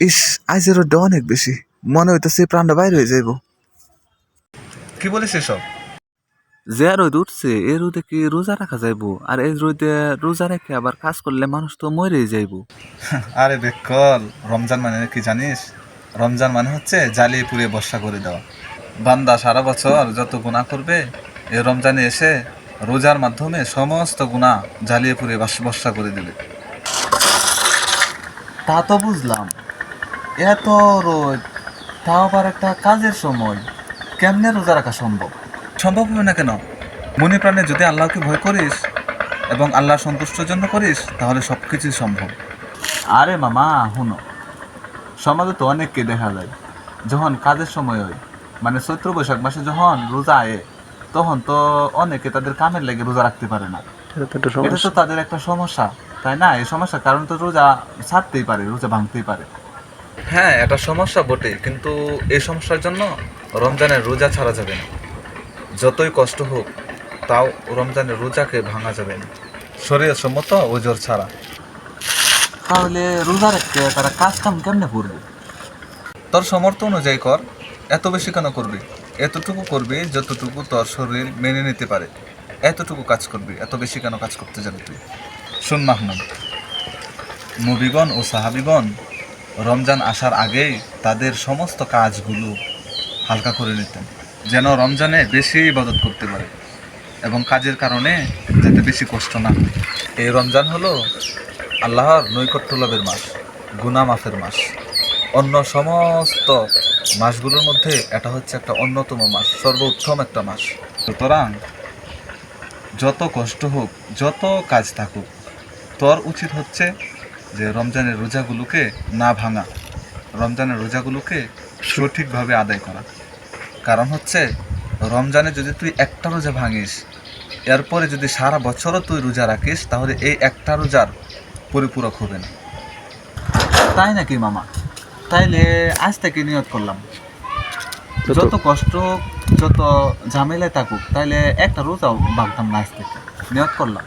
ইস আজের রোদটা অনেক বেশি। মনে হইতেছে প্রাণটা বাইরে হয়ে যাইব। কি বলিস এসব? যে রোদ উঠছে এই রোদে কি রোজা রাখা যাইব? আর এই রোদে রোজা রেখে আবার কাজ করলে মানুষ তো মরেই যাইব। আরে বেকল রমজান মানে কি জানিস? রমজান মানে হচ্ছে জ্বালিয়ে পুড়িয়ে বর্ষা করে দেওয়া। বান্দা সারা বছর যত গুণা করবে এই রমজানে এসে রোজার মাধ্যমে সমস্ত গুণা জ্বালিয়ে পুড়িয়ে বাস- বর্ষা করে দেবে। তা তো বুঝলাম। এত রোদ তাও আবার একটা কাজের সময়। কেমনে রোজা রাখা সম্ভব? সম্ভব হবে না কেন? মনে প্রাণে যদি আল্লাহকে ভয় করিস এবং আল্লাহ সন্তুষ্টর জন্য করিস তাহলে সব কিছুই সম্ভব। আরে মামা হুনো সমাজে তো অনেককে দেখা যায়। যখন কাজের সময় হয় মানে চৈত্র বৈশাখ মাসে যখন রোজা আয়ে তখন তো অনেকে তাদের কামের লেগে রোজা রাখতে পারে না। এটা তো তাদের একটা সমস্যা তাই না? এই সমস্যার কারণ তো রোজা ছাড়তেই পারে রোজা ভাঙতেই পারে। হ্যাঁ এটা সমস্যা বটে কিন্তু এই সমস্যার জন্য রমজানের রোজা ছাড়া যাবে না। যতই কষ্ট হোক তাও রমজানের রোজাকে ভাঙা যাবে না। শরীর সম্মত ওজোর ছাড়া। তাহলে রোজা রাখতে তারা কাজ কাম কেমনে করবে? তোর সমর্থ অনুযায়ী কর এত বেশি কেন করবি? এতটুকু করবি যতটুকু তোর শরীর মেনে নিতে পারে। এতটুকু কাজ করবি এত বেশি কেন কাজ করতে যাবি তুই? শোন মাহমুদ। নবীগণ ও সাহাবিগণ রমজান আসার আগেই তাদের সমস্ত কাজগুলো হালকা করে নিতেন, যেন রমজানে বেশি ইবাদত করতে পারে এবং কাজের কারণে যাতে বেশি কষ্ট না এই রমজান হলো আল্লাহর নৈকট্য লাভের মাস গুনা মাফের মাস। অন্য সমস্ত মাসগুলোর মধ্যে এটা হচ্ছে একটা অন্যতম মাস, সর্বোত্তম একটা মাস। সুতরাং যত কষ্ট হোক, যত কাজ থাকুক, তোর উচিত হচ্ছে যে রমজানের রোজাগুলোকে না ভাঙা রমজানের রোজাগুলোকে সঠিকভাবে আদায় করা। কারণ হচ্ছে রমজানে যদি তুই একটা রোজা ভাঙিস এরপরে যদি সারা বছরও তুই রোজা রাখিস তাহলে এই একটা রোজার পরিপূরক হবে না। তাই নাকি মামা? তাইলে আজ থেকে নিয়ত করলাম। যত কষ্ট হোক, যত ঝামেলায় থাকুক তাইলে একটা রোজাও ভাবতাম না আজ থেকে। নিয়ত করলাম।